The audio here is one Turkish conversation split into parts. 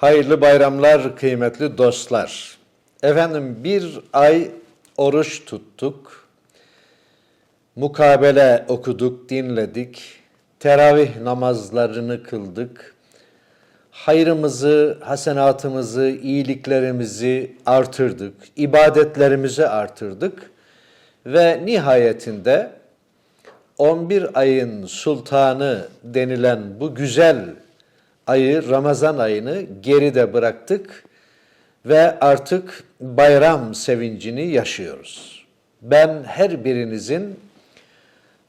Hayırlı bayramlar kıymetli dostlar. Efendim bir ay oruç tuttuk. Mukabele okuduk, dinledik. Teravih namazlarını kıldık. Hayrımızı, hasenatımızı, iyiliklerimizi artırdık. ibadetlerimizi artırdık. Ve nihayetinde 11 ayın sultanı denilen bu güzel ayı, Ramazan ayını geride bıraktık ve artık bayram sevincini yaşıyoruz. Ben her birinizin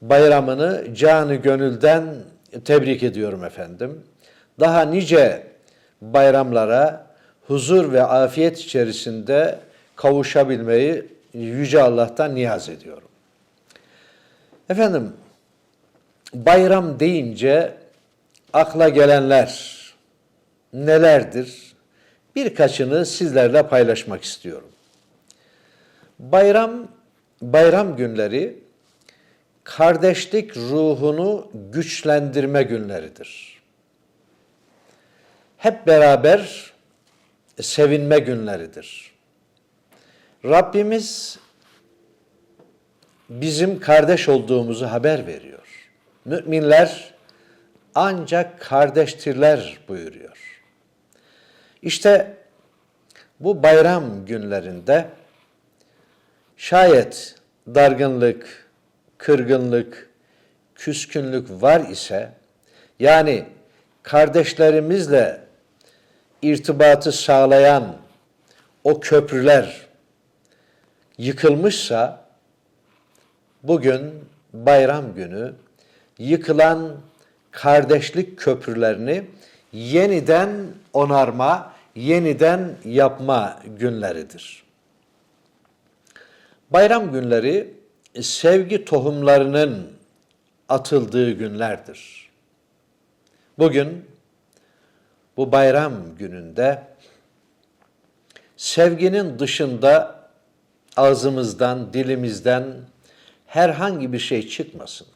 bayramını canı gönülden tebrik ediyorum efendim. Daha nice bayramlara huzur ve afiyet içerisinde kavuşabilmeyi Yüce Allah'tan niyaz ediyorum. Efendim, bayram deyince akla gelenler nelerdir? Birkaçını sizlerle paylaşmak istiyorum. Bayram, bayram günleri kardeşlik ruhunu güçlendirme günleridir. Hep beraber sevinme günleridir. Rabbimiz bizim kardeş olduğumuzu haber veriyor. Müminler ancak kardeştirler buyuruyor. İşte bu bayram günlerinde şayet dargınlık, kırgınlık, küskünlük var ise yani kardeşlerimizle irtibatı sağlayan o köprüler yıkılmışsa bugün bayram günü yıkılan kardeşlik köprülerini yeniden onarma, yeniden yapma günleridir. Bayram günleri sevgi tohumlarının atıldığı günlerdir. Bugün bu bayram gününde sevginin dışında ağzımızdan, dilimizden herhangi bir şey çıkmasın.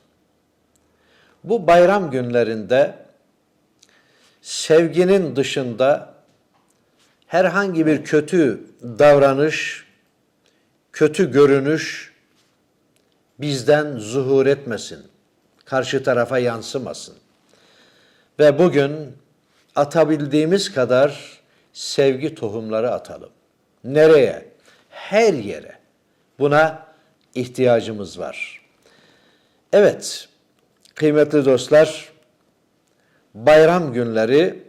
Bu bayram günlerinde sevginin dışında herhangi bir kötü davranış, kötü görünüş bizden zuhur etmesin. Karşı tarafa yansımasın. Ve bugün atabildiğimiz kadar sevgi tohumları atalım. Nereye? Her yere. Buna ihtiyacımız var. Evet, kıymetli dostlar, bayram günleri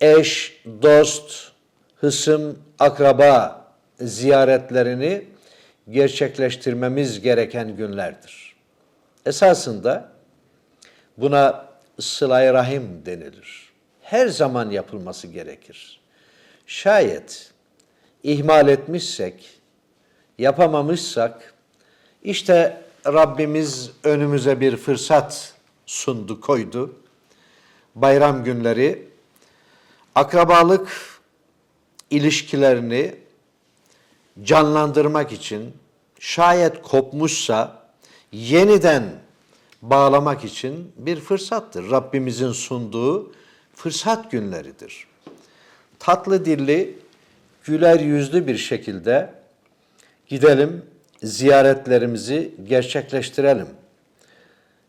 eş, dost, hısım, akraba ziyaretlerini gerçekleştirmemiz gereken günlerdir. Esasında buna sıla rahim denilir. Her zaman yapılması gerekir. Şayet ihmal etmişsek, yapamamışsak, işte Rabbimiz önümüze bir fırsat sundu, koydu. Bayram günleri akrabalık ilişkilerini canlandırmak için şayet kopmuşsa yeniden bağlamak için bir fırsattır. Rabbimizin sunduğu fırsat günleridir. Tatlı dilli, güler yüzlü bir şekilde gidelim, ziyaretlerimizi gerçekleştirelim.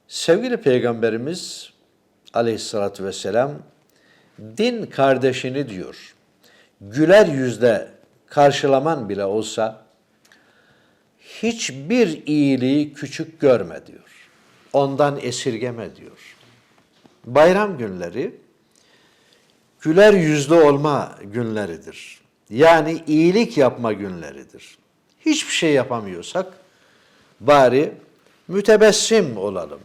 Sevgili Peygamberimiz aleyhissalatü vesselam din kardeşini diyor. Güler yüzle karşılaman bile olsa hiçbir iyiliği küçük görme diyor. Ondan esirgeme diyor. Bayram günleri güler yüzlü olma günleridir. Yani iyilik yapma günleridir. Hiçbir şey yapamıyorsak bari mütebessim olalım.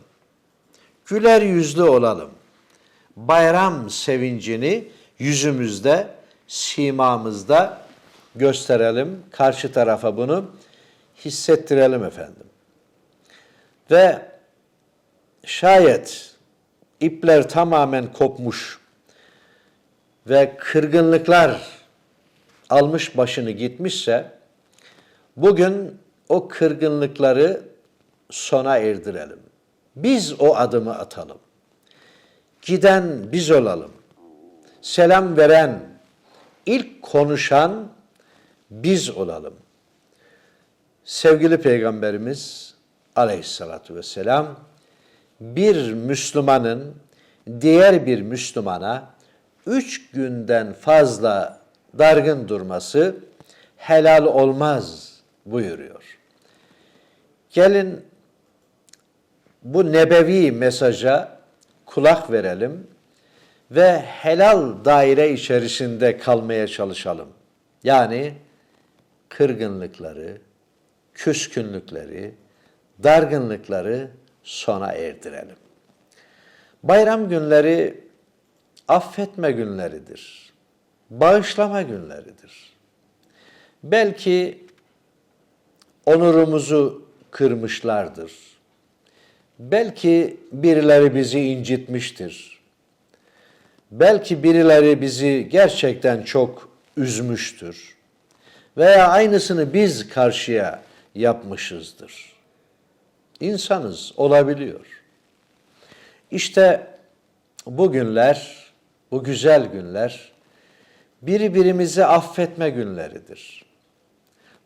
Güler yüzlü olalım. Bayram sevincini yüzümüzde, simamızda gösterelim. Karşı tarafa bunu hissettirelim efendim. Ve şayet ipler tamamen kopmuş ve kırgınlıklar almış başını gitmişse bugün o kırgınlıkları sona erdirelim. Biz o adımı atalım. Giden biz olalım. Selam veren, ilk konuşan biz olalım. Sevgili Peygamberimiz aleyhissalatu vesselam bir Müslümanın diğer bir Müslümana üç günden fazla dargın durması helal olmaz buyuruyor. Gelin bu nebevi mesaja kulak verelim ve helal daire içerisinde kalmaya çalışalım. Yani kırgınlıkları, küskünlükleri, dargınlıkları sona erdirelim. Bayram günleri affetme günleridir. Bağışlama günleridir. Belki onurumuzu kırmışlardır. Belki birileri bizi incitmiştir. Belki birileri bizi gerçekten çok üzmüştür. Veya aynısını biz karşıya yapmışızdır. İnsanız, olabiliyor. İşte bu günler, bu güzel günler birbirimizi affetme günleridir.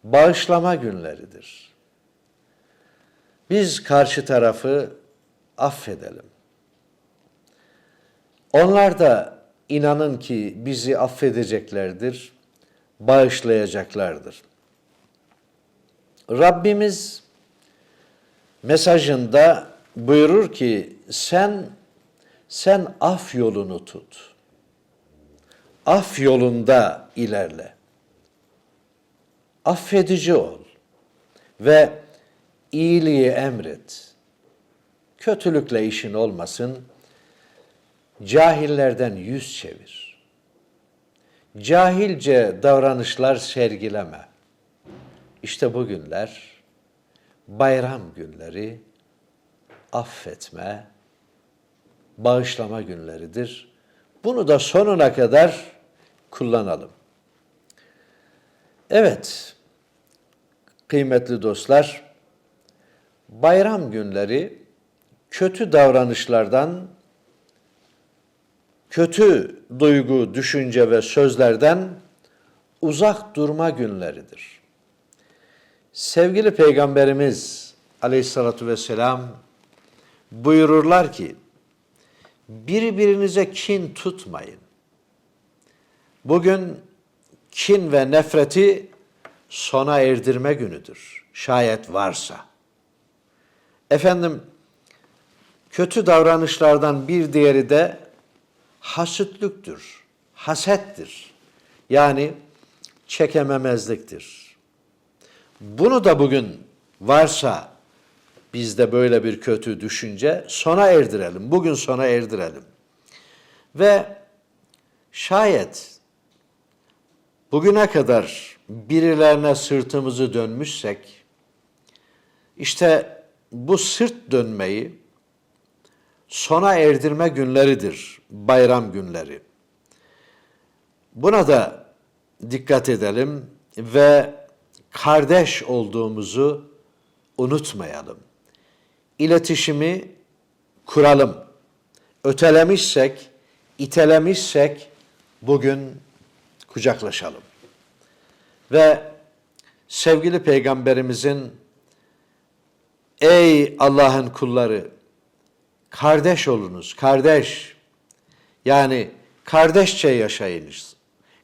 Bağışlama günleridir. Biz karşı tarafı affedelim. Onlar da inanın ki bizi affedeceklerdir, bağışlayacaklardır. Rabbimiz mesajında buyurur ki sen sen af yolunu tut. Af yolunda ilerle. Affedici ol ve iyiliği emret. Kötülükle işin olmasın. Cahillerden yüz çevir. Cahilce davranışlar sergileme. İşte bu günler bayram günleri affetme, bağışlama günleridir. Bunu da sonuna kadar kullanalım. Evet, kıymetli dostlar, bayram günleri kötü davranışlardan, kötü duygu, düşünce ve sözlerden uzak durma günleridir. Sevgili Peygamberimiz aleyhissalatu vesselam buyururlar ki, birbirinize kin tutmayın. Bugün kin ve nefreti sona erdirme günüdür. Şayet varsa. Efendim, kötü davranışlardan bir diğeri de hasütlüktür, hasettir. Yani çekememezliktir. Bunu da bugün varsa bizde böyle bir kötü düşünce sona erdirelim. Bugün sona erdirelim. Ve şayet bugüne kadar birilerine sırtımızı dönmüşsek işte bu sırt dönmeyi sona erdirme günleridir, bayram günleri. Buna da dikkat edelim ve kardeş olduğumuzu unutmayalım. İletişimi kuralım. Ötelemişsek, itelemişsek bugün kucaklaşalım. Ve sevgili peygamberimizin ey Allah'ın kulları kardeş olunuz, kardeş. Yani kardeşçe yaşayınız.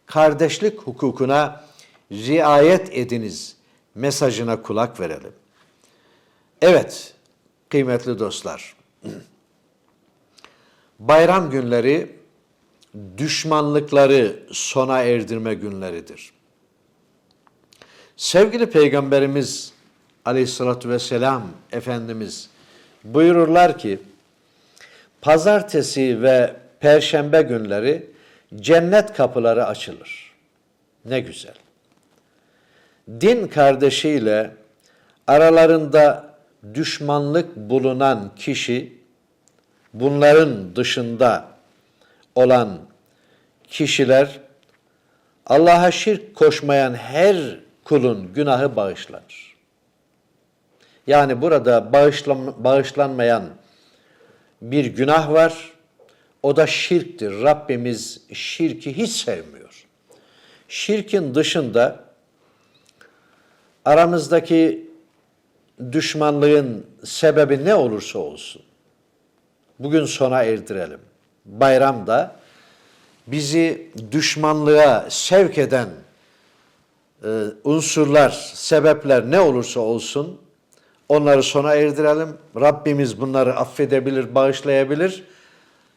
Kardeşlik hukukuna riayet ediniz mesajına kulak verelim. Evet, kıymetli dostlar. Bayram günleri düşmanlıkları sona erdirme günleridir. Sevgili Peygamberimiz Aleyhisselatü Vesselam Efendimiz buyururlar ki, pazartesi ve perşembe günleri cennet kapıları açılır. Ne güzel. Din kardeşiyle aralarında düşmanlık bulunan kişi bunların dışında olan kişiler Allah'a şirk koşmayan her kulun günahı bağışlanır. Yani burada bağışlan, bağışlanmayan bir günah var. O da şirktir. Rabbimiz şirki hiç sevmiyor. Şirkin dışında aramızdaki düşmanlığın sebebi ne olursa olsun bugün sona erdirelim. Bayramda bizi düşmanlığa sevk eden e, unsurlar, sebepler ne olursa olsun onları sona erdirelim. Rabbimiz bunları affedebilir, bağışlayabilir.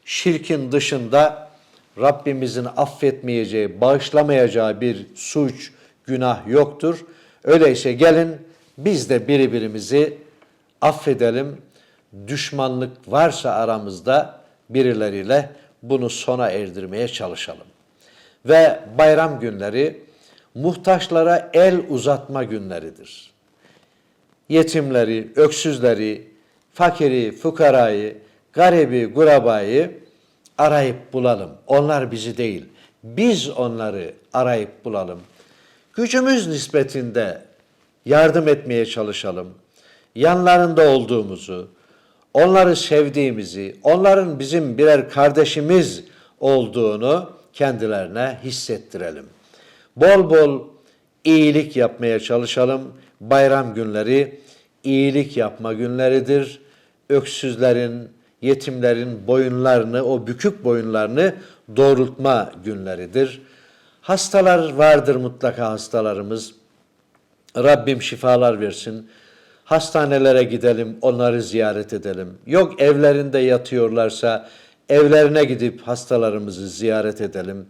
Şirkin dışında Rabbimizin affetmeyeceği, bağışlamayacağı bir suç, günah yoktur. Öyleyse gelin biz de birbirimizi affedelim. Düşmanlık varsa aramızda birileriyle bunu sona erdirmeye çalışalım. Ve bayram günleri muhtaçlara el uzatma günleridir. Yetimleri, öksüzleri, fakiri, fukarayı, garibi, gurabayı arayıp bulalım. Onlar bizi değil, biz onları arayıp bulalım. Gücümüz nispetinde yardım etmeye çalışalım. Yanlarında olduğumuzu, onları sevdiğimizi, onların bizim birer kardeşimiz olduğunu kendilerine hissettirelim. Bol bol iyilik yapmaya çalışalım. Bayram günleri iyilik yapma günleridir. Öksüzlerin, yetimlerin boyunlarını, o bükük boyunlarını doğrultma günleridir. Hastalar vardır mutlaka hastalarımız. Rabbim şifalar versin. Hastanelere gidelim, onları ziyaret edelim. Yok evlerinde yatıyorlarsa evlerine gidip hastalarımızı ziyaret edelim.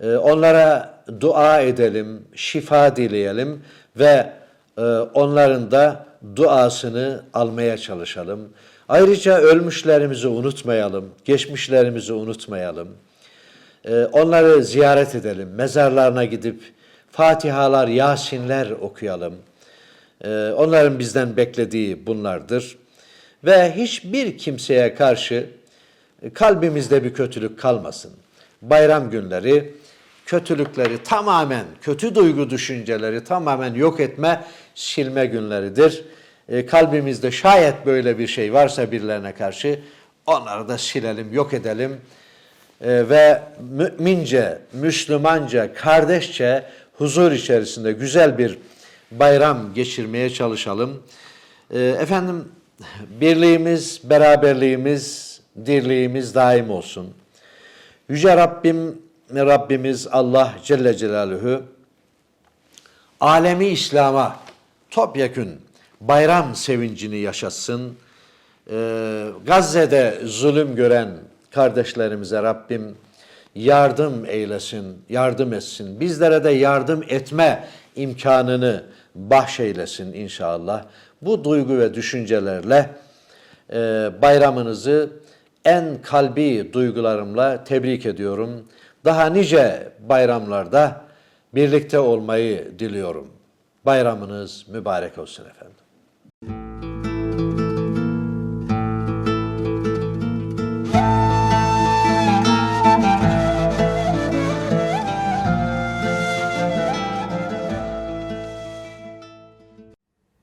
Ee, Onlara dua edelim, şifa dileyelim ve e, onların da duasını almaya çalışalım. Ayrıca ölmüşlerimizi unutmayalım, geçmişlerimizi unutmayalım. Ee, Onları ziyaret edelim, mezarlarına gidip Fatihalar, Yasinler okuyalım. Ee, Onların bizden beklediği bunlardır. Ve hiçbir kimseye karşı kalbimizde bir kötülük kalmasın. Bayram günleri kötülükleri tamamen, kötü duygu düşünceleri tamamen yok etme, silme günleridir. E, kalbimizde şayet böyle bir şey varsa birilerine karşı onları da silelim, yok edelim. E, ve mümince, Müslümanca, kardeşçe huzur içerisinde güzel bir bayram geçirmeye çalışalım. E, efendim birliğimiz, beraberliğimiz, dirliğimiz daim olsun. Yüce Rabbim, Rabbimiz Allah Celle Celaluhu alemi İslam'a topyekün bayram sevincini yaşatsın. Ee, Gazze'de zulüm gören kardeşlerimize Rabbim yardım eylesin, yardım etsin. Bizlere de yardım etme imkanını bahşeylesin inşallah. Bu duygu ve düşüncelerle e, bayramınızı en kalbi duygularımla tebrik ediyorum. Daha nice bayramlarda birlikte olmayı diliyorum. Bayramınız mübarek olsun efendim.